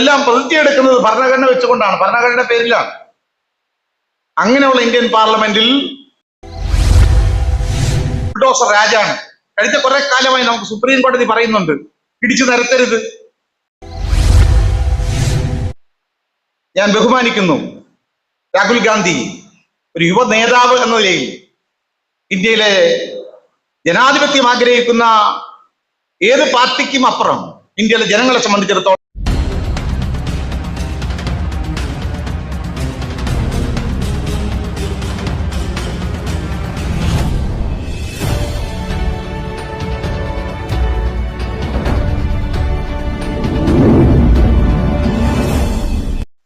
ഇവരെല്ലാം പ്രതിജ്ഞ എടുക്കുന്നത് ഭരണഘടന വെച്ചുകൊണ്ടാണ്. ഭരണഘടന പേരിലാണ്. അങ്ങനെയുള്ള ഇന്ത്യൻ പാർലമെന്റിൽ ബുൾഡോസർ രാജാണ്. കഴിഞ്ഞ കുറെ കാലമായി നമുക്ക് സുപ്രീം കോടതി പറയുന്നുണ്ട്. പിടിച്ചു നിരത്തരുത്. ഞാൻ ബഹുമാനിക്കുന്നു രാഹുൽ ഗാന്ധി ഒരു യുവ നേതാവ് എന്ന നിലയിൽ ഇന്ത്യയിലെ ജനാധിപത്യം ആഗ്രഹിക്കുന്ന ഏത് പാർട്ടിക്കും അപ്പുറം ഇന്ത്യയിലെ ജനങ്ങളെ സംബന്ധിച്ചിടത്തോളം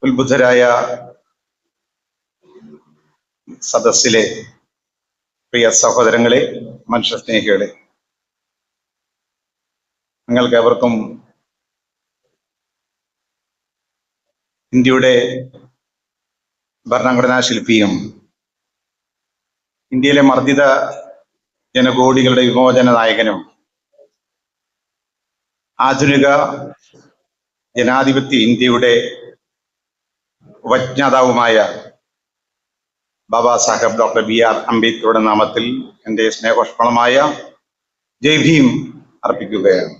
ഉത്ബുദ്ധരായ സദസ്സിലെ പ്രിയ സഹോദരങ്ങളെ മനുഷ്യസ്നേഹികളെ നിങ്ങൾക്ക് എവർക്കും ഇന്ത്യയുടെ ഭരണഘടനാ ശില്പിയും ഇന്ത്യയിലെ മർദ്ദിത ജനകോടികളുടെ വിമോചന നായകനും ആധുനിക ജനാധിപത്യ ഇന്ത്യയുടെ ഉപജ്ഞാതാവുമായ Baba Saheb doctor B R അംബേദ്കറുടെ നാമത്തിൽ എന്റെ സ്നേഹോഷ്മളമായ ജയ് ഭീം അർപ്പിക്കുകയാണ്.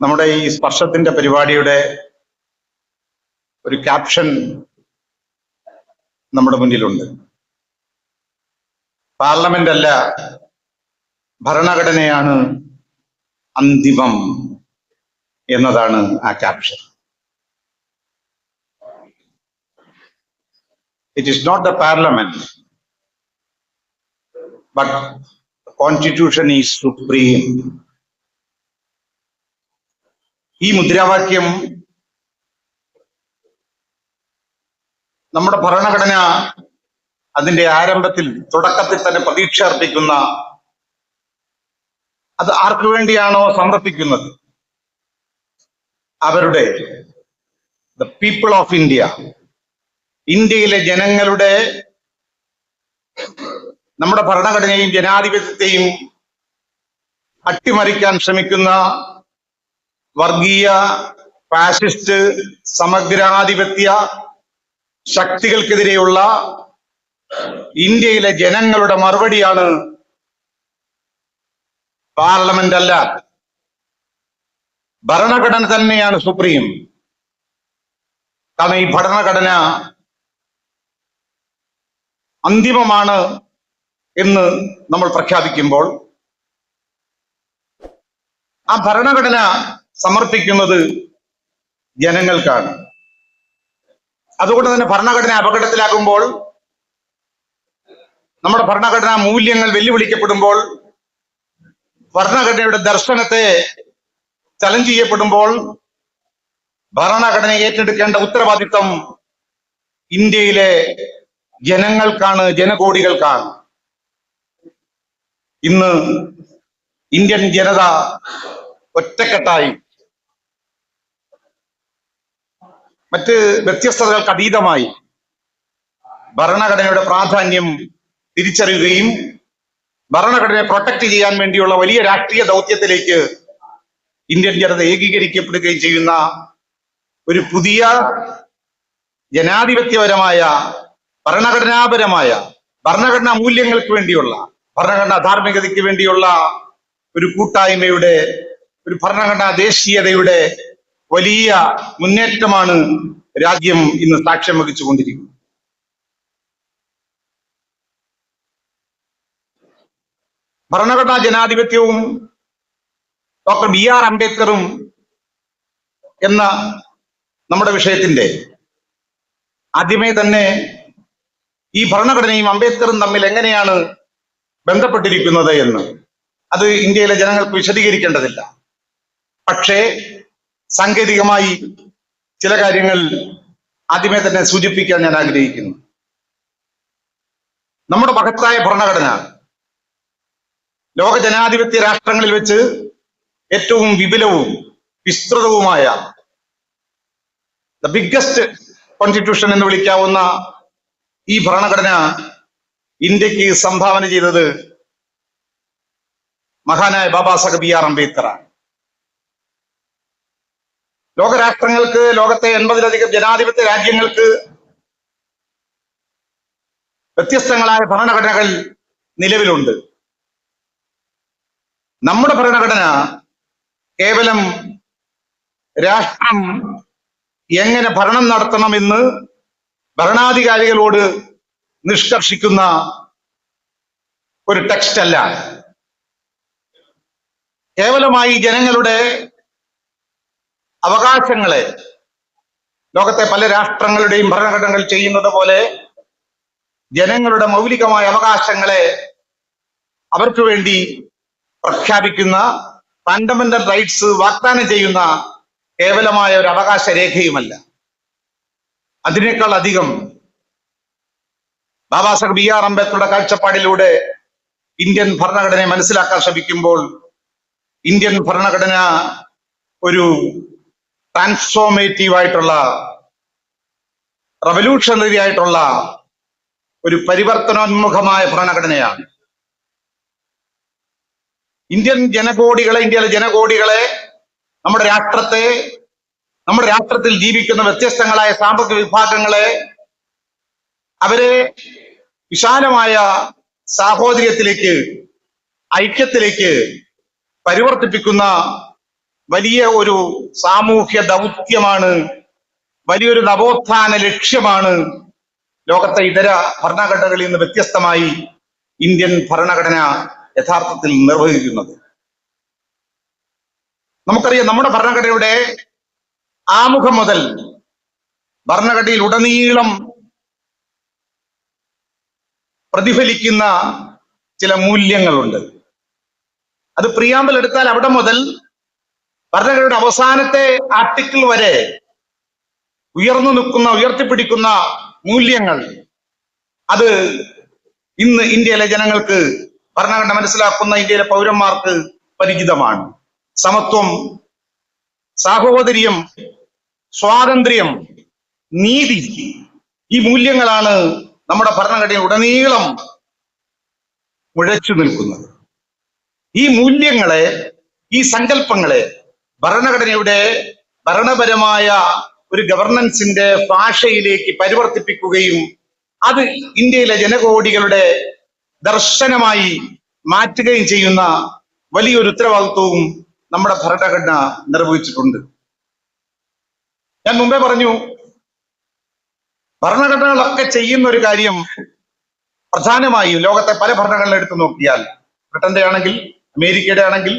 നമ്മുടെ ഈ സ്പർശത്തിന്റെ പരിപാടിയുടെ ഒരു ക്യാപ്ഷൻ നമ്മുടെ മുന്നിലുണ്ട്. പാർലമെന്റ് അല്ല ഭരണഘടനയാണ് അന്തിമം. എന്നതാണ് ആ caption it is not the parliament but constitution is supreme ഈ മുദ്രാവാക്യം നമ്മുടെ ഭരണഘടന അതിന്റെ ആരംഭത്തിൽ തുടക്കത്തിൽ തന്നെ പ്രതീക്ഷ അർപ്പിക്കുന്ന അത് ആർക്കു വേണ്ടിയാണോ സമർപ്പിക്കുന്നത്? അവരുടെ ദ പീപ്പിൾ ഓഫ് ഇന്ത്യ ഇന്ത്യയിലെ ജനങ്ങളുടെ നമ്മുടെ ഭരണഘടനയും ജനാധിപത്യത്തെയും അട്ടിമറിക്കാൻ ശ്രമിക്കുന്ന വർഗീയ ഫാസിസ്റ്റ് സമഗ്രാധിപത്യ ശക്തികൾക്കെതിരെയുള്ള ഇന്ത്യയിലെ ജനങ്ങളുടെ മറുപടിയാണ് പാർലമെന്റ് അല്ല ഭരണഘടന തന്നെയാണ് സുപ്രീം. കാരണം ഈ ഭരണഘടന അന്തിമമാണ് എന്ന് നമ്മൾ പ്രഖ്യാപിക്കുമ്പോൾ ആ ഭരണഘടന സമർപ്പിക്കുന്നത് ജനങ്ങൾക്കാണ്. അതുകൊണ്ട് തന്നെ ഭരണഘടന അപകടത്തിലാകുമ്പോൾ നമ്മുടെ ഭരണഘടനാ മൂല്യങ്ങൾ വെല്ലുവിളിക്കപ്പെടുമ്പോൾ ഭരണഘടനയുടെ ദർശനത്തെ ചലഞ്ച് ചെയ്യപ്പെടുമ്പോൾ ഭരണഘടന ഏറ്റെടുക്കേണ്ട ഉത്തരവാദിത്വം ഇന്ത്യയിലെ ജനങ്ങൾക്കാണ് ജനകോടികൾക്കാണ്. ഇന്ന് ഇന്ത്യൻ ജനത ഒറ്റക്കെട്ടായി. മറ്റ് വ്യത്യസ്തതകൾക്ക് അതീതമായി ഭരണഘടനയുടെ പ്രാധാന്യം തിരിച്ചറിയുകയും ഭരണഘടനയെ പ്രൊട്ടക്ട് ചെയ്യാൻ വേണ്ടിയുള്ള വലിയ രാഷ്ട്രീയ ദൗത്യത്തിലേക്ക് ഇന്ത്യൻ ജനത ഏകീകരിക്കപ്പെടുകയും ചെയ്യുന്ന ഒരു പുതിയ ജനാധിപത്യപരമായ ഭരണഘടനാപരമായ ഭരണഘടനാ മൂല്യങ്ങൾക്ക് വേണ്ടിയുള്ള ഭരണഘടനാ ധാർമ്മികതയ്ക്ക് വേണ്ടിയുള്ള ഒരു കൂട്ടായ്മയുടെ ഒരു ഭരണഘടനാ ദേശീയതയുടെ വലിയ മുന്നേറ്റമാണ് രാജ്യം ഇന്ന് സാക്ഷ്യം വഹിച്ചുകൊണ്ടിരിക്കുന്നത്. ഭരണഘടനാ ജനാധിപത്യവും ഡോക്ടർ ബി ആർ അംബേദ്കറും എന്ന നമ്മുടെ വിഷയത്തിന്റെ ആദ്യമേ തന്നെ ഈ ഭരണഘടനയും അംബേദ്കറും തമ്മിൽ എങ്ങനെയാണ് ബന്ധപ്പെട്ടിരിക്കുന്നത് എന്ന്. അത് ഇന്ത്യയിലെ ജനങ്ങൾക്ക് വിശദീകരിക്കേണ്ടതില്ല. പക്ഷേ സാങ്കേതികമായി ചില കാര്യങ്ങൾ ആദ്യമേ തന്നെ സൂചിപ്പിക്കാൻ ഞാൻ ആഗ്രഹിക്കുന്നു. നമ്മുടെ മഹത്തായ ഭരണഘടന ലോക ജനാധിപത്യ രാഷ്ട്രങ്ങളിൽ വെച്ച് ഏറ്റവും വിപുലവും വിസ്തൃതവുമായ ദ ബിഗ്ഗസ്റ്റ് കോൺസ്റ്റിറ്റ്യൂഷൻ എന്ന് വിളിക്കാവുന്ന ഈ ഭരണഘടന ഇന്ത്യയ്ക്ക് സംഭാവന ചെയ്തത് മഹാനായ ബാബാ സാഹബ് ബി ആർ അംബേദ്കറാണ്. ലോകരാഷ്ട്രങ്ങൾക്ക് ലോകത്തെ എൺപതിലധികം ജനാധിപത്യ രാജ്യങ്ങൾക്ക് വ്യത്യസ്തങ്ങളായ ഭരണഘടനകൾ നിലവിലുണ്ട്. നമ്മുടെ ഭരണഘടന കേവലം രാഷ്ട്രം എങ്ങനെ ഭരണം നടത്തണമെന്ന് ഭരണാധികാരികളോട് നിഷ്കർഷിക്കുന്ന ഒരു ടെക്സ്റ്റ് അല്ല കേവലമായി ജനങ്ങളുടെ അവകാശങ്ങളെ ലോകത്തെ പല രാഷ്ട്രങ്ങളുടെയും ഭരണഘടനകൾ ചെയ്യുന്നത് പോലെ ജനങ്ങളുടെ മൗലികമായ അവകാശങ്ങളെ അവർക്ക് വേണ്ടി പ്രഖ്യാപിക്കുന്ന ഫണ്ടമെന്റൽ റൈറ്റ്സ് വാഗ്ദാനം ചെയ്യുന്ന കേവലമായ ഒരു അവകാശ രേഖയുമല്ല അതിനേക്കാൾ അധികം ബാബാ സാഹബ് ബി ആർ അംബേദ്കറുടെ കാഴ്ചപ്പാടിലൂടെ ഇന്ത്യൻ ഭരണഘടനയെ മനസ്സിലാക്കാൻ ശ്രമിക്കുമ്പോൾ ഇന്ത്യൻ ഭരണഘടന ഒരു ട്രാൻസ്ഫോർമേറ്റീവ് ആയിട്ടുള്ള റവല്യൂഷണറി ആയിട്ടുള്ള ഒരു പരിവർത്തനോന്മുഖമായ ഭരണഘടനയാണ്. ഇന്ത്യൻ ജനകോടികളെ ഇന്ത്യയിലെ ജനകോടികളെ നമ്മുടെ രാഷ്ട്രത്തെ നമ്മുടെ രാഷ്ട്രത്തിൽ ജീവിക്കുന്ന വ്യത്യസ്തങ്ങളായ സാമ്പത്തിക വിഭാഗങ്ങളെ അവരെ വിശാലമായ സാഹോദര്യത്തിലേക്ക് ഐക്യത്തിലേക്ക് പരിവർത്തിപ്പിക്കുന്ന വലിയ ഒരു സാമൂഹ്യ ദൗത്യമാണ് വലിയൊരു നവോത്ഥാന ലക്ഷ്യമാണ് ലോകത്തെ ഇതര ഭരണഘടനകളിൽ നിന്ന് വ്യത്യസ്തമായി ഇന്ത്യൻ ഭരണഘടന യഥാർത്ഥത്തിൽ നിർവഹിക്കുന്നത്. നമുക്കറിയാം നമ്മുടെ ഭരണഘടനയുടെ ആമുഖം മുതൽ ഭരണഘടനയിൽ ഉടനീളം പ്രതിഫലിക്കുന്ന ചില മൂല്യങ്ങളുണ്ട്. അത് പ്രിയാമ്പൽ എടുത്താൽ അവിടെ മുതൽ ഭരണഘടനയുടെ അവസാനത്തെ ആർട്ടിക്കിൾ വരെ ഉയർന്നു നിൽക്കുന്ന ഉയർത്തിപ്പിടിക്കുന്ന മൂല്യങ്ങൾ അത് ഇന്ന് ഇന്ത്യയിലെ ജനങ്ങൾക്ക് ഭരണഘടന മനസ്സിലാക്കുന്ന ഇന്ത്യയിലെ പൗരന്മാർക്ക് പരിചിതമാണ്. സമത്വം സാഹോദര്യം സ്വാതന്ത്ര്യം നീതി ഈ മൂല്യങ്ങളാണ് നമ്മുടെ ഭരണഘടന ഉടനീളം മുഴച്ചു നിൽക്കുന്നത്. ഈ മൂല്യങ്ങളെ ഈ സങ്കല്പങ്ങളെ ഭരണഘടനയുടെ ഭരണപരമായ ഒരു ഗവർണൻസിന്റെ ഭാഷയിലേക്ക് പരിവർത്തിപ്പിക്കുകയും അത് ഇന്ത്യയിലെ ജനകോടികളുടെ ദർശനമായി മാറ്റുകയും ചെയ്യുന്ന വലിയൊരു ഉത്തരവാദിത്വവും നമ്മുടെ ഭരണഘടന നിർവഹിച്ചിട്ടുണ്ട്. ഞാൻ മുമ്പേ പറഞ്ഞു ഭരണഘടനകളൊക്കെ ചെയ്യുന്ന ഒരു കാര്യം പ്രധാനമായും ലോകത്തെ പല ഭരണഘടനകൾ എടുത്തു നോക്കിയാൽ ബ്രിട്ടന്റെ ആണെങ്കിൽ അമേരിക്കയുടെ ആണെങ്കിൽ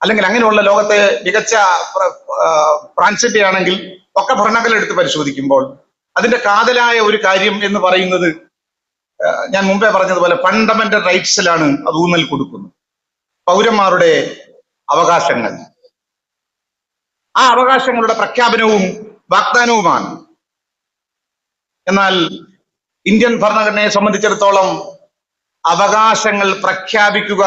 അല്ലെങ്കിൽ അങ്ങനെയുള്ള ലോകത്തെ മികച്ച ഫ്രാൻസിന്റെ ആണെങ്കിൽ ഒക്കെ ഭരണഘടന എടുത്ത് പരിശോധിക്കുമ്പോൾ അതിന്റെ കാതലായ ഒരു കാര്യം എന്ന് പറയുന്നത് ഞാൻ മുമ്പേ പറഞ്ഞതുപോലെ ഫണ്ടമെന്റൽ റൈറ്റ്സിലാണ് അത് ഊന്നൽ കൊടുക്കുന്നത്. പൗരന്മാരുടെ അവകാശങ്ങൾ. ആ അവകാശങ്ങളുടെ പ്രഖ്യാപനവും വാഗ്ദാനവുമാണ്. എന്നാൽ ഇന്ത്യൻ ഭരണഘടനയെ സംബന്ധിച്ചിടത്തോളം അവകാശങ്ങൾ പ്രഖ്യാപിക്കുക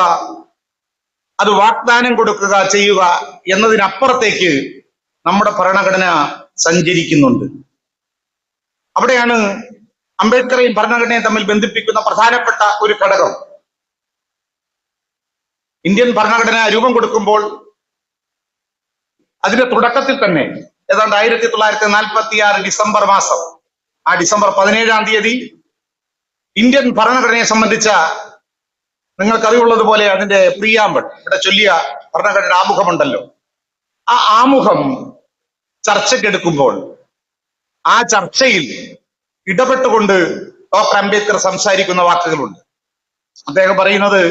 അത് വാഗ്ദാനം കൊടുക്കുക ചെയ്യുക എന്നതിനപ്പുറത്തേക്ക് നമ്മുടെ ഭരണഘടന സഞ്ചരിക്കുന്നുണ്ട്. അവിടെയാണ് അംബേദ്കറെയും ഭരണഘടനയും തമ്മിൽ ബന്ധിപ്പിക്കുന്ന പ്രധാനപ്പെട്ട ഒരു ഘടകം. ഇന്ത്യൻ ഭരണഘടന രൂപം കൊടുക്കുമ്പോൾ അതിന്റെ തുടക്കത്തിൽ തന്നെ ഏതാണ്ട് ആയിരത്തി തൊള്ളായിരത്തി നാൽപ്പത്തി ആറ് ഡിസംബർ മാസം ആ ഡിസംബർ പതിനേഴാം തീയതി ഇന്ത്യൻ ഭരണഘടനയെ സംബന്ധിച്ച നിങ്ങൾക്കറിവുള്ളതുപോലെ അതിന്റെ പ്രിയാമ്പൾ ഇവിടെ ചൊല്ലിയ ഭരണഘടന ആമുഖമുണ്ടല്ലോ. ആ ആമുഖം ചർച്ചയ്ക്കെടുക്കുമ്പോൾ ആ ചർച്ചയിൽ ഇടപെട്ടുകൊണ്ട് ഡോക്ടർ അംബേദ്കർ സംസാരിക്കുന്ന വാക്കുകളുണ്ട് അദ്ദേഹം പറയുന്നത്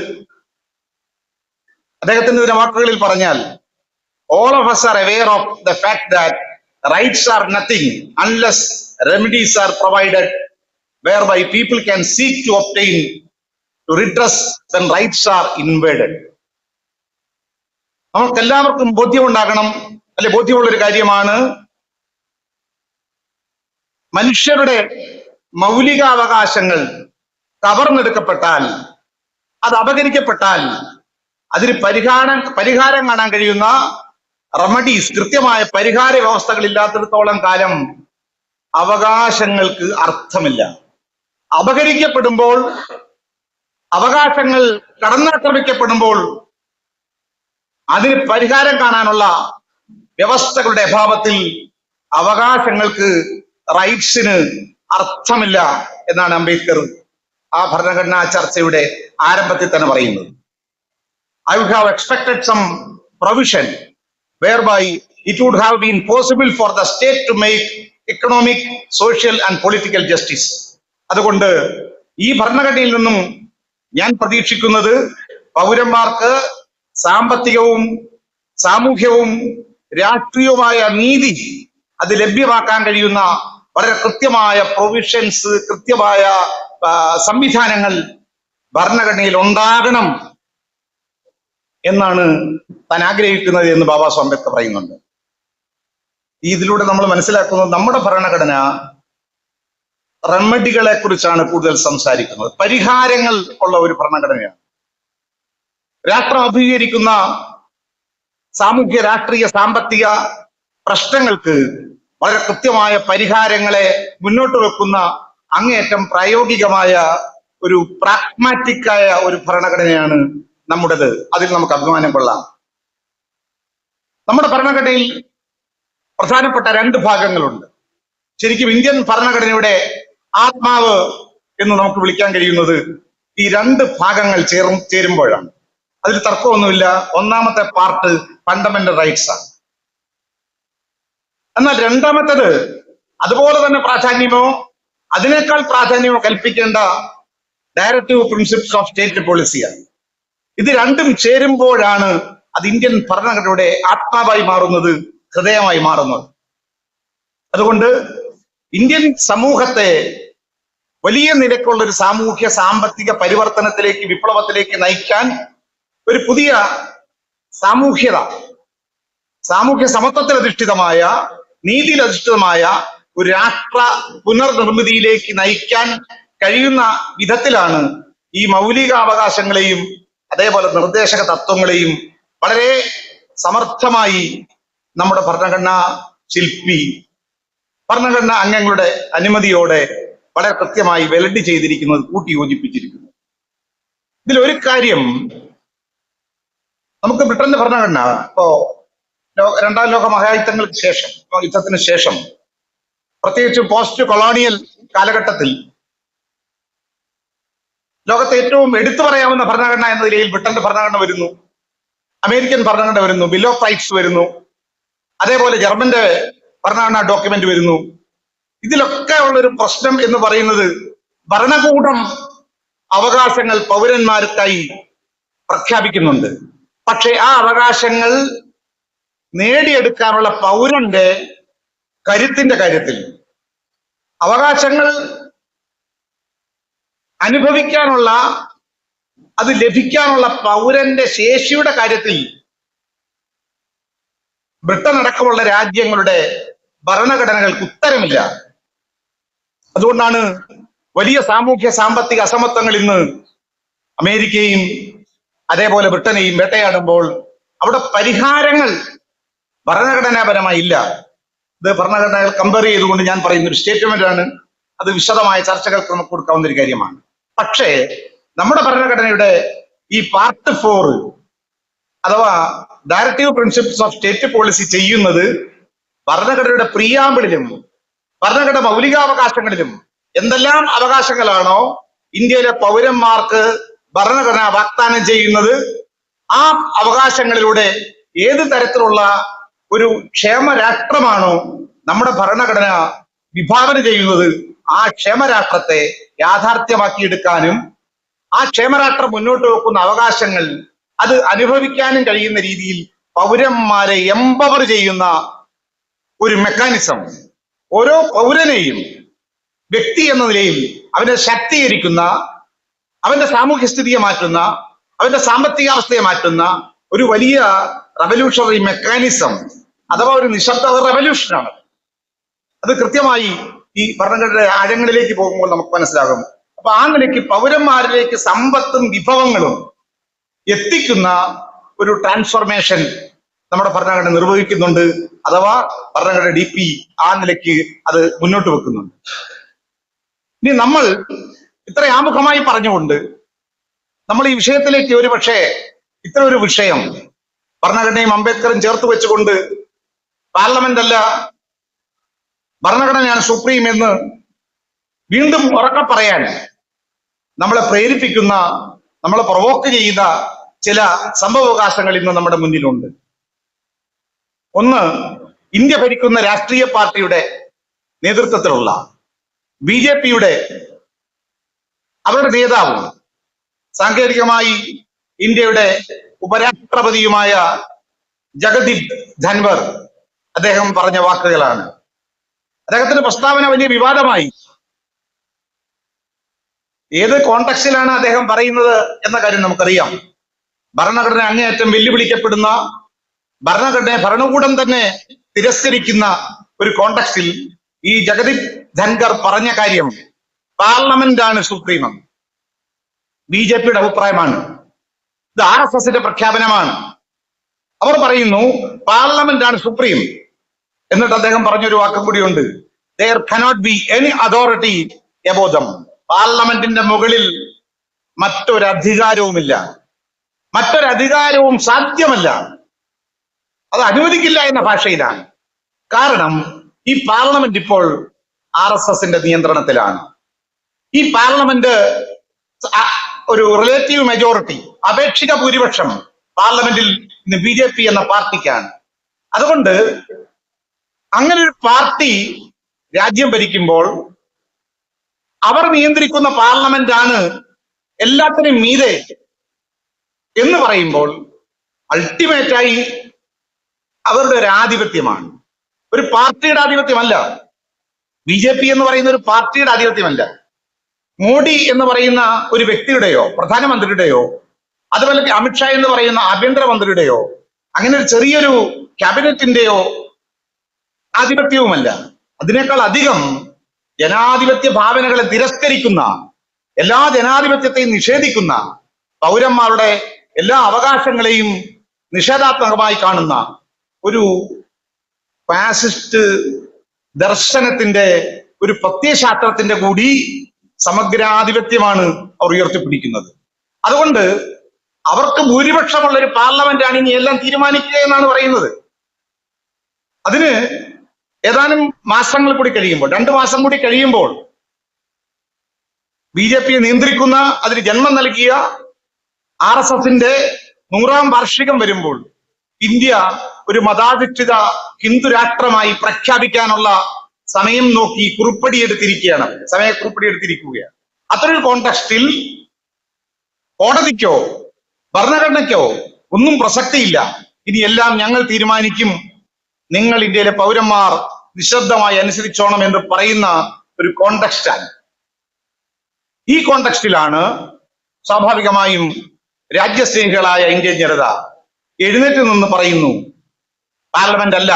അദ്ദേഹത്തിന്റെ ഇതിന്റെ വാക്കുകളിൽ പറഞ്ഞാൽ all of us are aware of the fact that rights are nothing unless remedies are provided whereby people can seek to obtain to redress when rights are invaded. നമുക്ക് എല്ലാവർക്കും ബോധ്യമുണ്ടാകണം അല്ലെ ബോധ്യമുള്ള ഒരു കാര്യമാണ് മനുഷ്യരുടെ മൗലികാവകാശങ്ങൾ കവർന്നെടുക്കപ്പെട്ടാൽ അത് അപകരിക്കപ്പെട്ടാൽ അതിന് പരിഹാരം പരിഹാരം കാണാൻ കഴിയുന്ന റെമഡീസ് കൃത്യമായ പരിഹാര വ്യവസ്ഥകൾ ഇല്ലാത്തിടത്തോളം കാലം അവകാശങ്ങൾക്ക് അർത്ഥമില്ല. അപകരിക്കപ്പെടുമ്പോൾ അവകാശങ്ങൾ കടന്നാക്രമിക്കപ്പെടുമ്പോൾ അതിന് പരിഹാരം കാണാനുള്ള വ്യവസ്ഥകളുടെ അഭാവത്തിൽ അവകാശങ്ങൾക്ക് റൈറ്റ്സിന് അർത്ഥമില്ല എന്നാണ് അംബേദ്കർ ആ ഭരണഘടനാ ചർച്ചയുടെ ആരംഭത്തിൽ തന്നെ പറയുന്നത്. I would have expected some provision whereby it would have been possible for the state to make economic social and political justice അതുകൊണ്ട് ഈ ഭരണഘടനയിൽ നിന്നും ഞാൻ പ്രതീക്ഷിക്കുന്നത് പൗരന്മാർക്ക് സാമ്പത്തികവും സാമൂഹ്യവും രാഷ്ട്രീയവുമായ നീതി അത് ലഭ്യമാക്കാൻ കഴിയുന്ന വളരെ കൃത്യമായ പ്രൊവിഷൻസ് കൃത്യമായ സംവിധാനങ്ങൾ ഭരണഘടനയിൽ ഉണ്ടാകണം എന്നാണ് താൻ ആഗ്രഹിക്കുന്നത് എന്ന് ബാബാ സ്വാംബേദ്കർ പറയുന്നുണ്ട്. ഇതിലൂടെ നമ്മൾ മനസ്സിലാക്കുന്നത് നമ്മുടെ ഭരണഘടന റെമഡികളെ കുറിച്ചാണ് കൂടുതൽ സംസാരിക്കുന്നത്. പരിഹാരങ്ങൾ ഉള്ള ഒരു ഭരണഘടനയാണ്. രാഷ്ട്രം അഭിമുഖീകരിക്കുന്ന സാമൂഹ്യ രാഷ്ട്രീയ സാമ്പത്തിക പ്രശ്നങ്ങൾക്ക് വളരെ കൃത്യമായ പരിഹാരങ്ങളെ മുന്നോട്ട് വെക്കുന്ന അങ്ങേയറ്റം പ്രായോഗികമായ ഒരു പ്രാഗ്മാറ്റിക്കായ ഒരു ഭരണഘടനയാണ് നമ്മുടേത്. അതിൽ നമുക്ക് അഭിമാനം കൊള്ളാം. നമ്മുടെ ഭരണഘടനയിൽ പ്രധാനപ്പെട്ട രണ്ട് ഭാഗങ്ങളുണ്ട്. ശരിക്കും ഇന്ത്യൻ ഭരണഘടനയുടെ ആത്മാവ് എന്ന് നമുക്ക് വിളിക്കാൻ കഴിയുന്നത് ഈ രണ്ട് ഭാഗങ്ങൾ ചേർ ചേരുമ്പോഴാണ്. അതിൽ തർക്കമൊന്നുമില്ല. ഒന്നാമത്തെ പാർട്ട് ഫണ്ടമെന്റൽ റൈറ്റ്സ് ആണ്. എന്നാൽ രണ്ടാമത്തേത് അതുപോലെ തന്നെ പ്രാധാന്യമോ? അതിനേക്കാൾ പ്രാധാന്യമോ കൽപ്പിക്കേണ്ട ഡയറക്റ്റീവ് പ്രിൻസിപ്സ് ഓഫ് സ്റ്റേറ്റ് പോളിസിയാണ് ഇത് രണ്ടും ചേരുമ്പോഴാണ് അത് ഇന്ത്യൻ ഭരണഘടനയുടെ ആത്മാവായി മാറുന്നത് ഹൃദയമായി മാറുന്നത്. അതുകൊണ്ട് ഇന്ത്യൻ സമൂഹത്തെ വലിയ നിരക്കുള്ള ഒരു സാമൂഹ്യ സാമ്പത്തിക പരിവർത്തനത്തിലേക്ക് വിപ്ലവത്തിലേക്ക് നയിക്കാൻ ഒരു പുതിയ സാമൂഹ്യത സാമൂഹ്യ സമത്വത്തിൽ അധിഷ്ഠിതമായ നീതിയിൽ അധിഷ്ഠിതമായ ഒരു രാഷ്ട്ര പുനർനിർമ്മിതിയിലേക്ക് നയിക്കാൻ കഴിയുന്ന വിധത്തിലാണ് ഈ മൗലികാവകാശങ്ങളെയും അതേപോലെ നിർദ്ദേശക തത്വങ്ങളെയും വളരെ സമർത്ഥമായി നമ്മുടെ ഭരണഘടനാ ശില്പി ഭരണഘടനാ അംഗങ്ങളുടെ അനുമതിയോടെ വളരെ കൃത്യമായി വെലഡ് ചെയ്തിരിക്കുന്നത് കൂട്ടി യോജിപ്പിച്ചിരിക്കുന്നു. ഇതിൽ ഒരു കാര്യം നമുക്ക് ബ്രിട്ടന്റെ ഭരണഘടന ഇപ്പോ രണ്ടാം ലോക മഹായുദ്ധങ്ങൾക്ക് ശേഷം യുദ്ധത്തിന് ശേഷം പ്രത്യേകിച്ച് പോസ്റ്റ് കൊളോണിയൽ കാലഘട്ടത്തിൽ ലോകത്തെ ഏറ്റവും എടുത്തു പറയാവുന്ന ഭരണഘടന എന്ന നിലയിൽ ബ്രിട്ടന്റെ ഭരണഘടന വരുന്നു അമേരിക്കൻ ഭരണഘടന വരുന്നു ബിൽ ഓഫ് റൈറ്റ്സ് വരുന്നു അതേപോലെ ജർമ്മന്റെ ഭരണഘടനാ ഡോക്യുമെന്റ് വരുന്നു. ഇതിലൊക്കെ ഉള്ള ഒരു പ്രശ്നം എന്ന് പറയുന്നത് ഭരണകൂടം അവകാശങ്ങൾ പൗരന്മാർക്കായി പ്രഖ്യാപിക്കുന്നുണ്ട്. പക്ഷെ ആ അവകാശങ്ങൾ നേടിയെടുക്കാനുള്ള പൗരന്റെ കരുത്തിന്റെ കാര്യത്തിൽ അവകാശങ്ങൾ അനുഭവിക്കാനുള്ള അത് ലഭിക്കാനുള്ള പൗരന്റെ ശേഷിയുടെ കാര്യത്തിൽ ബ്രിട്ടൻ അടക്കമുള്ള രാജ്യങ്ങളുടെ ഭരണഘടനകൾക്ക് ഉത്തരമില്ല. അതുകൊണ്ടാണ് വലിയ സാമൂഹ്യ സാമ്പത്തിക അസമത്വങ്ങൾ ഇന്ന് അമേരിക്കയും അതേപോലെ ബ്രിട്ടനെയും വേട്ടയാടുമ്പോൾ അവിടെ പരിഹാരങ്ങൾ ഭരണഘടനാപരമായി ഇല്ല ഇത് ഭരണഘടനകൾ കമ്പയർ ചെയ്തുകൊണ്ട് ഞാൻ പറയുന്ന ഒരു സ്റ്റേറ്റ്മെന്റ് ആണ്. അത് വിശദമായ ചർച്ചകൾക്ക് നമുക്ക് കൊടുക്കാവുന്ന ഒരു കാര്യമാണ്. പക്ഷേ നമ്മുടെ ഭരണഘടനയുടെ ഈ പാർട്ട് ഫോർ അഥവാ directive principles of state policy ചെയ്യുന്നത് ഭരണഘടനയുടെ പ്രിയാമ്പിളിലും ഭരണഘടന മൗലികാവകാശങ്ങളിലും എന്തെല്ലാം അവകാശങ്ങളാണോ ഇന്ത്യയിലെ പൗരന്മാർക്ക് ഭരണഘടന വാഗ്ദാനം ചെയ്യുന്നത് ആ അവകാശങ്ങളിലൂടെ ഏത് തരത്തിലുള്ള ഒരു ക്ഷേമരാഷ്ട്രമാണോ നമ്മുടെ ഭരണഘടന വിഭാവന ചെയ്യുന്നത്? ആ ക്ഷേമരാഷ്ട്രത്തെ യാഥാർത്ഥ്യമാക്കിയെടുക്കാനും ആ ക്ഷേമരാഷ്ട്രം മുന്നോട്ട് വെക്കുന്ന അവകാശങ്ങൾ അത് അനുഭവിക്കാനും കഴിയുന്ന രീതിയിൽ പൗരന്മാരെ എംപവർ ചെയ്യുന്ന ഒരു മെക്കാനിസം. ഓരോ പൗരനെയും വ്യക്തി എന്ന നിലയിൽ അവനെ ശക്തീകരിക്കുന്ന അവന്റെ സാമൂഹ്യ സ്ഥിതിയെ മാറ്റുന്ന അവന്റെ സാമ്പത്തികാവസ്ഥയെ മാറ്റുന്ന ഒരു വലിയ റവല്യൂഷണറി മെക്കാനിസം അഥവാ ഒരു നിശബ്ദ റെവല്യൂഷനാണ് അത് കൃത്യമായി ഈ ഭരണഘടനയുടെ ആഴങ്ങളിലേക്ക് പോകുമ്പോൾ നമുക്ക് മനസ്സിലാകും. അപ്പൊ ആ നിലയ്ക്ക് പൗരന്മാരിലേക്ക് സമ്പത്തും വിഭവങ്ങളും എത്തിക്കുന്ന ഒരു ട്രാൻസ്ഫോർമേഷൻ നമ്മുടെ ഭരണഘടന നിർവഹിക്കുന്നുണ്ട്. അഥവാ ഭരണഘടന ഡി പി ആ നിലയ്ക്ക് അത് മുന്നോട്ട് വെക്കുന്നുണ്ട്. ഇനി നമ്മൾ ഇത്ര ആമുഖമായി പറഞ്ഞുകൊണ്ട് നമ്മൾ ഈ വിഷയത്തിലേക്ക് ഒരു പക്ഷേ ഇത്ര ഒരു വിഷയം ഭരണഘടനയും അംബേദ്കറും ചേർത്ത് വെച്ചുകൊണ്ട് പാർലമെന്റ് അല്ല ഭരണഘടനയാണ് സുപ്രീം എന്ന് വീണ്ടും ഉറക്കെ പറയാൻ നമ്മളെ പ്രേരിപ്പിക്കുന്ന നമ്മളെ പ്രൊവോക്ക് ചെയ്യുന്ന ചില സംഭവകാശങ്ങൾ ഇന്ന് നമ്മുടെ മുന്നിലുണ്ട്. ഒന്ന് ഇന്ത്യ ഭരിക്കുന്ന രാഷ്ട്രീയ പാർട്ടിയുടെ നേതൃത്വത്തിലുള്ള ബി ജെ പിയുടെ അവരുടെ നേതാവും സാങ്കേതികമായി ഇന്ത്യയുടെ ഉപരാഷ്ട്രപതിയുമായ ജഗദീപ് ധൻവർ അദ്ദേഹം പറഞ്ഞ വാക്കുകളാണ്. അദ്ദേഹത്തിന്റെ പ്രസ്താവന വലിയ വിവാദമായി. ഏത് കോണ്ടക്സിലാണ് അദ്ദേഹം പറയുന്നത് എന്ന കാര്യം നമുക്കറിയാം. ഭരണഘടന അങ്ങേയറ്റം വെല്ലുവിളിക്കപ്പെടുന്ന ഭരണഘടന ഭരണകൂടം തന്നെ തിരസ്കരിക്കുന്ന ഒരു കോണ്ടക്സിൽ ഈ ജഗദീപ് ധൻകർ പറഞ്ഞ കാര്യം പാർലമെന്റ് ആണ് സുപ്രീമം. ബി ജെ പിയുടെ അഭിപ്രായമാണ്. ഇത് ആർ എസ് എസിന്റെ പ്രഖ്യാപനമാണ്. അവർ പറയുന്നു പാർലമെന്റ് ആണ് സുപ്രീം. എന്നിട്ട് അദ്ദേഹം പറഞ്ഞൊരു വാക്കും കൂടിയുണ്ട് there cannot be any authority എബോധം പാർലമെന്റിന്റെ മുകളിൽ മറ്റൊരു അധികാരവുമില്ല. മറ്റൊരു അധികാരവും സാധ്യമല്ല. അത് അനുവദിക്കില്ല എന്ന ഭാഷയിലാണ്. കാരണം ഈ പാർലമെന്റ് ഇപ്പോൾ ആർ എസ് എസിന്റെ നിയന്ത്രണത്തിലാണ്. ഈ പാർലമെന്റ് ഒരു റിലേറ്റീവ് മെജോറിറ്റി അപേക്ഷിക ഭൂരിപക്ഷം പാർലമെന്റിൽ ഇന്ന് ബി ജെ പി എന്ന പാർട്ടിക്കാണ്. അതുകൊണ്ട് അങ്ങനെ ഒരു പാർട്ടി രാജ്യം ഭരിക്കുമ്പോൾ അവർ നിയന്ത്രിക്കുന്ന പാർലമെന്റ് ആണ് എല്ലാത്തിനും മീതെ എന്ന് പറയുമ്പോൾ അൾട്ടിമേറ്റായി അവരുടെ ഒരു ആധിപത്യമാണ്. ഒരു പാർട്ടിയുടെ ആധിപത്യമല്ല. ബി ജെ പി എന്ന് പറയുന്ന ഒരു പാർട്ടിയുടെ ആധിപത്യമല്ല. മോഡി എന്ന് പറയുന്ന ഒരു വ്യക്തിയുടെയോ പ്രധാനമന്ത്രിയുടെയോ അതുപോലെ അമിത്ഷാ എന്ന് പറയുന്ന ആഭ്യന്തരമന്ത്രിയുടെയോ അങ്ങനെ ഒരു ചെറിയൊരു ക്യാബിനറ്റിന്റെയോ ആധിപത്യവുമല്ല. അതിനേക്കാൾ അധികം ജനാധിപത്യ ഭാവനകളെ തിരസ്കരിക്കുന്ന എല്ലാ ജനാധിപത്യത്തെയും നിഷേധിക്കുന്ന പൗരന്മാരുടെ എല്ലാ അവകാശങ്ങളെയും നിഷേധാത്മകമായി കാണുന്ന ഒരു ഫാസിസ്റ്റ് ദർശനത്തിന്റെ ഒരു പ്രത്യയശാസ്ത്രത്തിന്റെ കൂടി സമഗ്രാധിപത്യമാണ് അവർ ഉയർത്തിപ്പിടിക്കുന്നത്. അതുകൊണ്ട് അവർക്ക് ഭൂരിപക്ഷമുള്ള ഒരു പാർലമെന്റാണ് ഇനി എല്ലാം തീരുമാനിക്കുക എന്നാണ് പറയുന്നത്. അതിന് ഏതാനും മാസങ്ങൾ കൂടി കഴിയുമ്പോൾ രണ്ടു മാസം കൂടി കഴിയുമ്പോൾ ബി ജെ പിയെ നിയന്ത്രിക്കുന്ന അതിന് ജന്മം നൽകിയ ആർ എസ് എസിന്റെ നൂറാം വാർഷികം വരുമ്പോൾ ഇന്ത്യ ഒരു മതാധിഷ്ഠിത ഹിന്ദു രാഷ്ട്രമായി പ്രഖ്യാപിക്കാനുള്ള സമയം നോക്കി കുറിപ്പടി എടുത്തിരിക്കുകയാണ് സമയ കുറിപ്പടി എടുത്തിരിക്കുകയാണ് അത്തരൊരു കോണ്ടക്സ്റ്റിൽ കോടതിക്കോ ഭരണഘടനയ്ക്കോ ഒന്നും പ്രസക്തിയില്ല. ഇനി എല്ലാം ഞങ്ങൾ തീരുമാനിക്കും നിങ്ങൾ ഇന്ത്യയിലെ പൗരന്മാർ നിശബ്ദമായി അനുസരിച്ചോണം എന്ന് പറയുന്ന ഒരു കോണ്ടക്സ്റ്റാണ് ഈ കോണ്ടക്സ്റ്റിലാണ് സ്വാഭാവികമായും രാജ്യസ്നേഹികളായ ഇന്ത്യൻ ജനത എഴുന്നേറ്റ് നിന്ന് പറയുന്നു പാർലമെന്റ് അല്ല.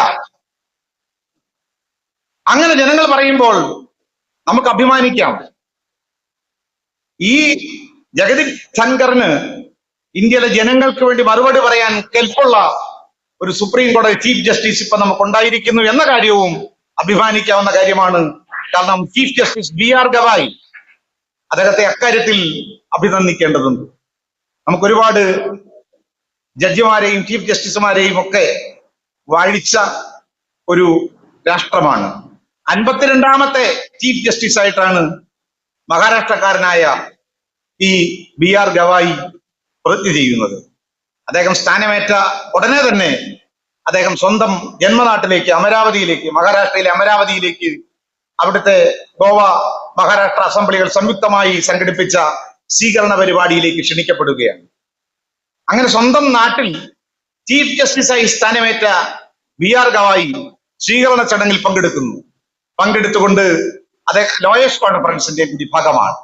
അങ്ങനെ ജനങ്ങൾ പറയുമ്പോൾ നമുക്ക് അഭിമാനിക്കാം. ഈ ജഗതി ശങ്കറിന് ഇന്ത്യയിലെ ജനങ്ങൾക്ക് വേണ്ടി മറുപടി പറയാൻ കെൽപ്പുള്ള ഒരു സുപ്രീം കോടതി ചീഫ് ജസ്റ്റിസ് ഇപ്പൊ നമുക്ക് ഉണ്ടായിരിക്കുന്നു എന്ന കാര്യവും അഭിമാനിക്കാവുന്ന കാര്യമാണ്. കാരണം chief justice B R Gavai അദ്ദേഹത്തെ അക്കാര്യത്തിൽ അഭിനന്ദിക്കേണ്ടതുണ്ട്. നമുക്ക് ഒരുപാട് ജഡ്ജിമാരെയും ചീഫ് ജസ്റ്റിസുമാരെയും ഒക്കെ വാഴിച്ച ഒരു രാഷ്ട്രമാണ്. അൻപത്തിരണ്ടാമത്തെ ചീഫ് ജസ്റ്റിസ് ആയിട്ടാണ് മഹാരാഷ്ട്രക്കാരനായ ഈ ബി ആർ ഗവായി പ്രതിജ്ഞ ചെയ്യുന്നത്. അദ്ദേഹം സ്ഥാനമേറ്റ ഉടനെ തന്നെ അദ്ദേഹം സ്വന്തം ജന്മനാട്ടിലേക്ക് അമരാവതിയിലേക്ക് മഹാരാഷ്ട്രയിലെ അമരാവതിയിലേക്ക് അവിടുത്തെ ഗോവ മഹാരാഷ്ട്ര അസംബ്ലികൾ സംയുക്തമായി സംഘടിപ്പിച്ച സ്വീകരണ പരിപാടിയിലേക്ക് ക്ഷണിക്കപ്പെടുകയാണ്. അങ്ങനെ സ്വന്തം നാട്ടിൽ ചീഫ് ജസ്റ്റിസായി സ്ഥാനമേറ്റ ബി ആർ ഗവായി സ്വീകരണ ചടങ്ങിൽ പങ്കെടുക്കുന്നു. പങ്കെടുത്തുകൊണ്ട് അദ്ദേഹം ലോയേഴ്സ് കോൺഫറൻസിന്റെ കൂടി ഭാഗമാണ്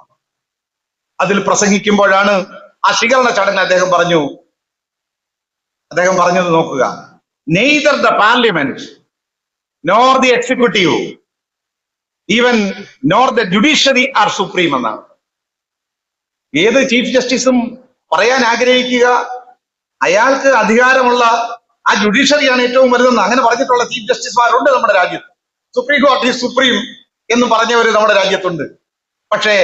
അതിൽ പ്രസംഗിക്കുമ്പോഴാണ് ആ സ്വീകരണ ചടങ്ങിൽ അദ്ദേഹം പറഞ്ഞു അദ്ദേഹം പറഞ്ഞത് നോക്കുക. Neither the parliament nor the executive even nor the judiciary are supreme എന്നാണ്. ഏത് ചീഫ് ജസ്റ്റിസും പറയാൻ ആഗ്രഹിക്കുക. അയാൾക്ക് അധികാരമുള്ള ആ ജുഡീഷ്യറിയാണ് ഏറ്റവും വലുതെന്ന് അങ്ങനെ പറഞ്ഞിട്ടുള്ള ചീഫ് ജസ്റ്റിസുമാരുണ്ട് നമ്മുടെ രാജ്യത്ത്. സുപ്രീം കോടതി സുപ്രീം എന്ന് പറഞ്ഞവർ നമ്മുടെ രാജ്യത്തുണ്ട്. പക്ഷേ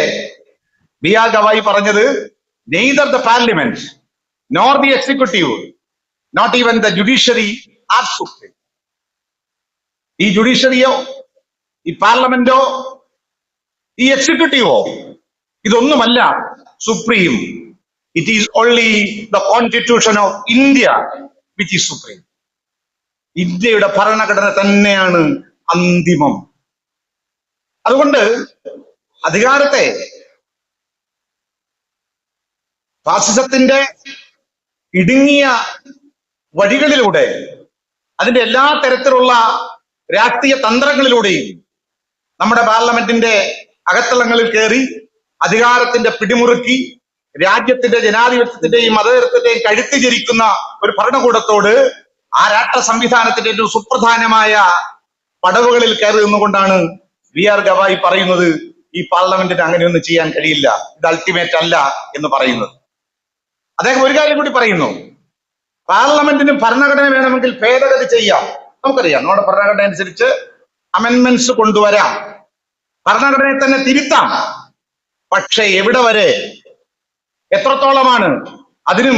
ബി ആർ ഗവായി പറഞ്ഞത് neither the parliament nor the executive not even the judiciary are supreme ഈ ജുഡീഷ്യറിയോ ഈ പാർലമെന്റോ ഈ എക്സിക്യൂട്ടീവോ ഇതൊന്നുമല്ല supreme it is only the constitution of India which is supreme ഇന്ത്യയുടെ ഭരണഘടന തന്നെയാണ് അന്തിമം. അതുകൊണ്ട് അധികാരത്തെ ഫാസിസത്തിന്റെ ഇടുങ്ങിയ വഴികളിലൂടെ അതിന്റെ എല്ലാ തരത്തിലുള്ള രാഷ്ട്രീയ തന്ത്രങ്ങളിലൂടെയും നമ്മുടെ പാർലമെന്റിന്റെ അകത്തളങ്ങളിൽ കയറി അധികാരത്തിന്റെ പിടിമുറുക്കി രാജ്യത്തിന്റെ ജനാധിപത്യത്തിന്റെയും മതതരത്തിന്റെയും കഴുത്തി ജരിക്കുന്ന ഒരു ഭരണകൂടത്തോട് ആ രാഷ്ട്ര സംവിധാനത്തിന്റെ ഒരു സുപ്രധാനമായ പടവുകളിൽ കയറി നിന്നുകൊണ്ടാണ് വി ആർ ഗവായി പറയുന്നത് ഈ പാർലമെന്റിന് അങ്ങനെയൊന്നും ചെയ്യാൻ കഴിയില്ല ഇത് അൾട്ടിമേറ്റ് അല്ല എന്ന് പറയുന്നത്. അദ്ദേഹം ഒരു കാര്യം കൂടി പറയുന്നു. പാർലമെന്റിന് ഭരണഘടന വേണമെങ്കിൽ ഭേദഗതി ചെയ്യാം. നമുക്കറിയാം. നമ്മുടെ ഭരണഘടന അനുസരിച്ച് അമെന്മെന്റ്സ് കൊണ്ടുവരാം. ഭരണഘടനയെ തന്നെ തിരുത്താം. പക്ഷേ എവിടെ വരെ? എത്രത്തോളമാണ്? അതിനും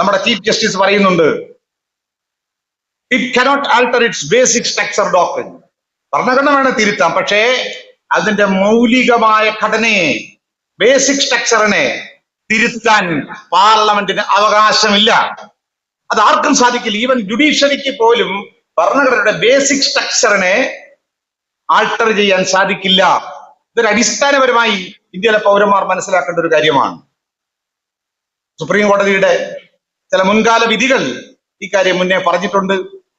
നമ്മുടെ ചീഫ് ജസ്റ്റിസ് പറയുന്നുണ്ട് it cannot alter its basic structure doctrine ഭരണഘടന വേണം തിരുത്താം. പക്ഷേ അതിന്റെ മൗലികമായ ഘടനയെ ബേസിക് സ്ട്രക്ചറിനെ തിരുത്താൻ പാർലമെന്റിന് അവകാശമില്ല. അത് ആർക്കും സാധിക്കില്ല. ഈവൻ ജുഡീഷ്യറിക്ക് പോലും ഭരണഘടനയുടെ ബേസിക് സ്ട്രക്ചറിനെ ആൾട്ടർ ചെയ്യാൻ സാധിക്കില്ല. ഇതൊരു അടിസ്ഥാനപരമായി ഇന്ത്യയിലെ പൗരന്മാർ മനസ്സിലാക്കേണ്ട ഒരു കാര്യമാണ്. സുപ്രീം കോടതിയുടെ ചില മുൻകാല വിധികൾ ഇക്കാര്യം മുന്നേ പറഞ്ഞിട്ടുണ്ട്.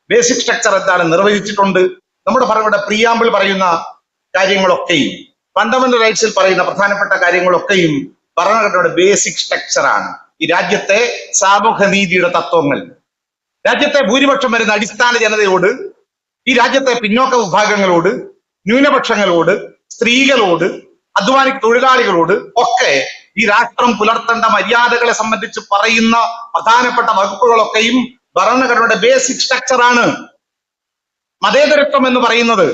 ബേസിക് സ്ട്രക്ചർ എന്താണ് നിർവചിച്ചിട്ടുണ്ട്. നമ്മുടെ ഭരണഘടന പ്രിയാമ്പിൾ പറയുന്ന കാര്യങ്ങളൊക്കെയും ഫണ്ടമെന്റൽ റൈറ്റ്സിൽ പറയുന്ന പ്രധാനപ്പെട്ട കാര്യങ്ങളൊക്കെയും ഭരണഘടനയുടെ ബേസിക് സ്ട്രക്ചറാണ് ഈ രാജ്യത്തെ സാമൂഹ്യ നീതിയുടെ തത്വങ്ങൾ. രാജ്യത്തെ ഭൂരിപക്ഷം വരുന്ന അടിസ്ഥാന ജനതയോട് ഈ രാജ്യത്തെ പിന്നോക്ക വിഭാഗങ്ങളോട് ന്യൂനപക്ഷങ്ങളോട് സ്ത്രീകളോട് അധ്വാനി തൊഴിലാളികളോട് ഒക്കെ ഈ രാഷ്ട്രം പുലർത്തേണ്ട മര്യാദകളെ സംബന്ധിച്ച് പറയുന്ന പ്രധാനപ്പെട്ട വകുപ്പുകളൊക്കെയും ഭരണഘടനയുടെ ബേസിക് സ്ട്രക്ചറാണ് മതേതരത്വം എന്ന് പറയുന്നത്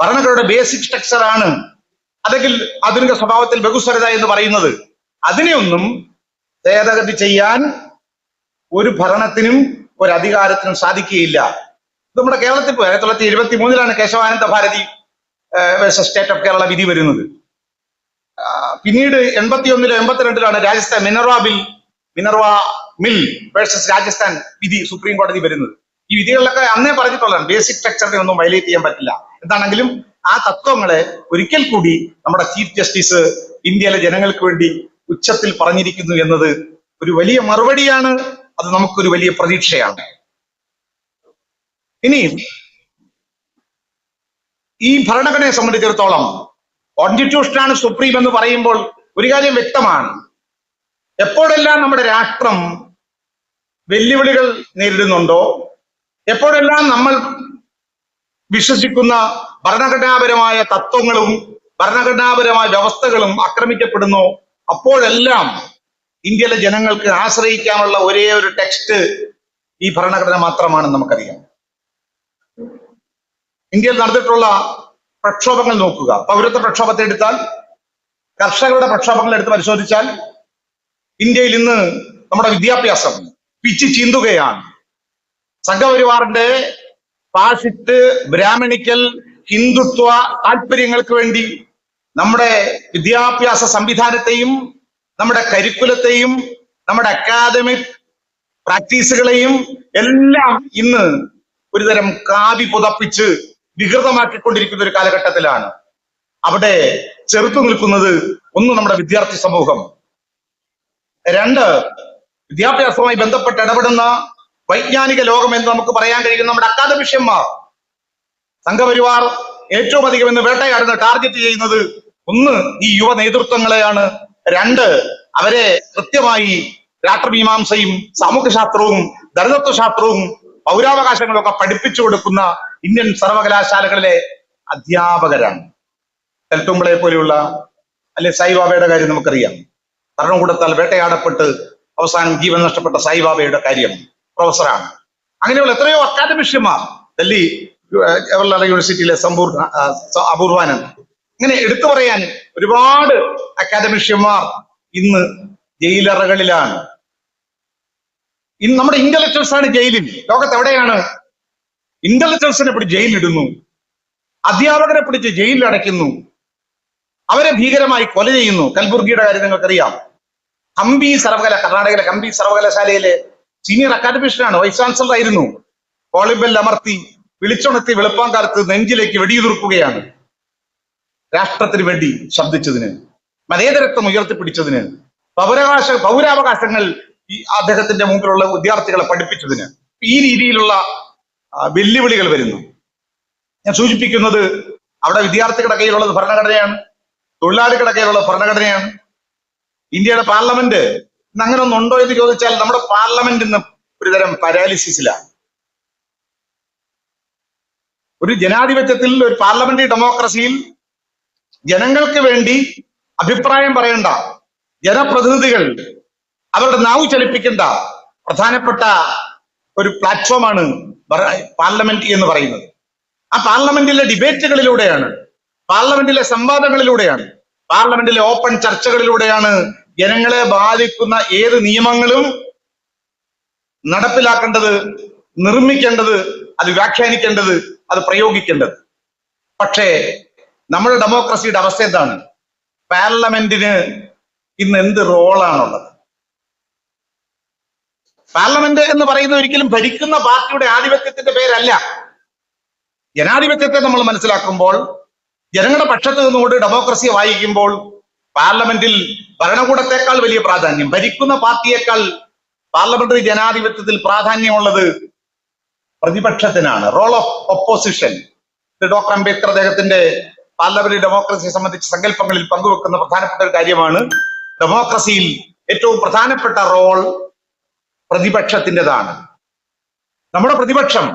ഭരണഘടനയുടെ ബേസിക് സ്ട്രക്ചറാണ് അല്ലെങ്കിൽ ആധുനിക സ്വഭാവത്തിൽ ബഹുസ്വരത എന്ന് പറയുന്നത്. അതിനെയൊന്നും ഭേദഗതി ചെയ്യാൻ ഒരു ഭരണത്തിനും ഒരു അധികാരത്തിനും സാധിക്കുകയില്ല. നമ്മുടെ കേരളത്തിൽ പോയി. ആയിരത്തി തൊള്ളായിരത്തി എഴുപത്തി മൂന്നിലാണ് കേശവാനന്ദ ഭാരതി സ്റ്റേറ്റ് ഓഫ് കേരള വിധി വരുന്നത്. പിന്നീട് എൺപത്തി ഒന്നിലോ എൺപത്തിരണ്ടിലാണ് Rajasthan Minerva bill Minerva mill versus Rajasthan വിധി സുപ്രീം കോടതി വരുന്നത്. ഈ വിധികളിലൊക്കെ അന്നേ പറഞ്ഞിട്ടുള്ളതാണ്. ബേസിക് സ്ട്രക്ചറിനെ ഒന്നും വയലേറ്റ് ചെയ്യാൻ പറ്റില്ല. എന്താണെങ്കിലും ആ തത്വങ്ങളെ ഒരിക്കൽ കൂടി നമ്മുടെ ചീഫ് ജസ്റ്റിസ് ഇന്ത്യയിലെ ജനങ്ങൾക്ക് വേണ്ടി ഉച്ചത്തിൽ പറഞ്ഞിരിക്കുന്നു എന്നത് ഒരു വലിയ മറുപടിയാണ്. അത് നമുക്കൊരു വലിയ പ്രതീക്ഷയാണ്. ഇനി ഈ ഭരണഘടനയെ സംബന്ധിച്ചിടത്തോളം കോൺസ്റ്റിറ്റ്യൂഷനാണ് സുപ്രീം എന്ന് പറയുമ്പോൾ ഒരു കാര്യം വ്യക്തമാണ്. എപ്പോഴെല്ലാം നമ്മുടെ രാഷ്ട്രം വെല്ലുവിളികൾ നേരിടുന്നുണ്ടോ? എപ്പോഴെല്ലാം നമ്മൾ വിശ്വസിക്കുന്ന ഭരണഘടനാപരമായ തത്വങ്ങളും ഭരണഘടനാപരമായ വ്യവസ്ഥകളും ആക്രമിക്കപ്പെടുന്നു? അപ്പോഴെല്ലാം ഇന്ത്യയിലെ ജനങ്ങൾക്ക് ആശ്രയിക്കാനുള്ള ഒരേ ഒരു ടെക്സ്റ്റ് ഈ ഭരണഘടന മാത്രമാണെന്ന് നമുക്കറിയാം. ഇന്ത്യയിൽ നടന്നിട്ടുള്ള പ്രക്ഷോഭങ്ങൾ നോക്കുക. പൗരത്വ പ്രക്ഷോഭത്തെ എടുത്താൽ കർഷകരുടെ പ്രക്ഷോഭങ്ങൾ എടുത്ത് പരിശോധിച്ചാൽ ഇന്ത്യയിൽ ഇന്ന് നമ്മുടെ വിദ്യാഭ്യാസം പിച്ച് ചീന്തുകയാണ്. സംഘപരിവാറിന്റെ ഫാഷിസ്റ്റ് ബ്രാഹ്മണിക്കൽ ഹിന്ദുത്വ താല്പര്യങ്ങൾക്ക് വേണ്ടി നമ്മുടെ വിദ്യാഭ്യാസ സംവിധാനത്തെയും നമ്മുടെ കരിക്കുലത്തെയും നമ്മുടെ അക്കാദമിക് പ്രാക്ടീസുകളെയും എല്ലാം ഇന്ന് ഒരുതരം കാവി പുതപ്പിച്ച് വികൃതമാക്കിക്കൊണ്ടിരിക്കുന്ന ഒരു കാലഘട്ടത്തിലാണ്. അവിടെ ചെറുത്തു നിൽക്കുന്നത് ഒന്ന് നമ്മുടെ വിദ്യാർത്ഥി സമൂഹം. രണ്ട് വിദ്യാഭ്യാസവുമായി ബന്ധപ്പെട്ട് ഇടപെടുന്ന വൈജ്ഞാനിക ലോകം എന്ന് നമുക്ക് പറയാൻ കഴിയുന്ന നമ്മുടെ അക്കാദമിഷ്യന്മാർ സംഘപരിവാർ ഏറ്റവും അധികം ഇന്ന് വേട്ടയാടുന്ന ടാർഗറ്റ് ചെയ്യുന്നത് ഒന്ന് ഈ യുവ നേതൃത്വങ്ങളെയാണ്. രണ്ട് അവരെ കൃത്യമായി രാഷ്ട്രമീമാംസയും സാമൂഹ്യശാസ്ത്രവും ദരിതത്വശാസ്ത്രവും പൗരാവകാശങ്ങളും ഒക്കെ പഠിപ്പിച്ചു കൊടുക്കുന്ന ഇന്ത്യൻ സർവകലാശാലകളിലെ അധ്യാപകരാണ്. തെൽത്തുമ്പളെ പോലെയുള്ള അല്ലെ സായിബാബയുടെ കാര്യം നമുക്കറിയാം. ഭരണകൂടത്താൽ വേട്ടയാടപ്പെട്ട് അവസാനം ജീവൻ നഷ്ടപ്പെട്ട സായിബാബയുടെ കാര്യം പ്രൊഫസറാണ്. അങ്ങനെയുള്ള എത്രയോ അക്കാദമിഷ്യന്മാർ ഡൽഹി ജവഹർലാൽ യൂണിവേഴ്സിറ്റിയിലെ സമ്പൂർണ അപൂർവാനന്ദ്. ഇങ്ങനെ എടുത്തു പറയാൻ ഒരുപാട് അക്കാദമിഷ്യന്മാർ ഇന്ന് ജയിലറകളിലാണ്. ഇന്ന് നമ്മുടെ ഇന്റലക്ച്വൽസ് ആണ് ജയിലിൽ. ലോകത്ത് എവിടെയാണ് ഇന്റലക്ച്വൽസിനെ പിടിച്ച് ജയിലിടുന്നു അധ്യാപകരെ പിടിച്ച് ജയിലിൽ അടയ്ക്കുന്നു അവരെ ഭീകരമായി കൊല ചെയ്യുന്നു. കൽബുർഗിയുടെ കാര്യം നിങ്ങൾക്കറിയാം. ഹംപി സർവകല കർണാടകയിലെ ഹംപി സർവകലാശാലയിലെ സീനിയർ അക്കാദമിഷ്യനാണ് വൈസ് ചാൻസലർ ആയിരുന്നു. കോളിബെൽ അമർത്തി വിളിച്ചുണർത്തി വെളുപ്പാങ്കാലത്ത് നെഞ്ചിലേക്ക് വെടിയുതിർക്കുകയാണ്. രാഷ്ട്രത്തിന് വേണ്ടി ശബ്ദിച്ചതിന് മതേതരത്വം ഉയർത്തിപ്പിടിച്ചതിന് പൗരാവകാശ പൗരാവകാശങ്ങൾ ഈ അദ്ദേഹത്തിന്റെ മുമ്പിലുള്ള വിദ്യാർത്ഥികളെ പഠിപ്പിച്ചതിന്. ഈ രീതിയിലുള്ള വെല്ലുവിളികൾ വരുന്നു. ഞാൻ സൂചിപ്പിക്കുന്നത് അവിടെ വിദ്യാർത്ഥികളുടെ കയ്യിലുള്ളത് ഭരണഘടനയാണ് തൊഴിലാളികളുടെ കയ്യിലുള്ള ഭരണഘടനയാണ്. ഇന്ത്യയുടെ പാർലമെന്റ് ഇന്ന് അങ്ങനെ ഒന്നുണ്ടോ എന്ന് ചോദിച്ചാൽ നമ്മുടെ പാർലമെന്റ് ഇന്ന് ഒരുതരം പാരാലിസിസിലാണ്. ഒരു ജനാധിപത്യത്തിൽ ഒരു പാർലമെന്ററി ഡെമോക്രസിയിൽ ജനങ്ങൾക്ക് വേണ്ടി അഭിപ്രായം പറയണ്ട. ജനപ്രതിനിധികൾ അവരുടെ നാവ് ചലിപ്പിക്കേണ്ട പ്രധാനപ്പെട്ട ഒരു പ്ലാറ്റ്ഫോമാണ് പാർലമെന്റ് എന്ന് പറയുന്നത്. ആ പാർലമെന്റിലെ ഡിബേറ്റുകളിലൂടെയാണ് പാർലമെന്റിലെ സംവാദങ്ങളിലൂടെയാണ് പാർലമെന്റിലെ ഓപ്പൺ ചർച്ചകളിലൂടെയാണ് ജനങ്ങളെ ബാധിക്കുന്ന ഏത് നിയമങ്ങളും നടപ്പിലാക്കേണ്ടത് നിർമ്മിക്കേണ്ടത് അത് വ്യാഖ്യാനിക്കേണ്ടത് അത് പ്രയോഗിക്കേണ്ടത്. പക്ഷേ നമ്മുടെ ഡെമോക്രസിയുടെ അവസ്ഥ എന്താണ്? പാർലമെന്റിന് ഇന്ന് എന്ത് റോളാണുള്ളത്? പാർലമെന്റ് എന്ന് പറയുന്നത് ഒരിക്കലും ഭരിക്കുന്ന പാർട്ടിയുടെ ആധിപത്യത്തിന്റെ പേരല്ല. ജനാധിപത്യത്തെ നമ്മൾ മനസ്സിലാക്കുമ്പോൾ ജനങ്ങളുടെ പക്ഷത്ത് നിന്നുകൊണ്ട് ഡെമോക്രസിയെ വായിക്കുമ്പോൾ പാർലമെന്റിൽ ഭരണകൂടത്തെക്കാൾ വലിയ പ്രാധാന്യം ഭരിക്കുന്ന പാർട്ടിയേക്കാൾ പാർലമെന്ററി ജനാധിപത്യത്തിൽ പ്രാധാന്യമുള്ളത് പ്രതിപക്ഷത്തിനാണ് role of opposition doctor Ambedkar അദ്ദേഹത്തിന്റെ പാർലമെന്ററി ഡെമോക്രസിയെ സംബന്ധിച്ച സങ്കല്പങ്ങളിൽ പങ്കുവെക്കുന്ന പ്രധാനപ്പെട്ട ഒരു കാര്യമാണ് ഡെമോക്രസിയിൽ ഏറ്റവും പ്രധാനപ്പെട്ട റോൾ പ്രതിപക്ഷത്തിന്റെതാണ്. നമ്മുടെ പ്രതിപക്ഷം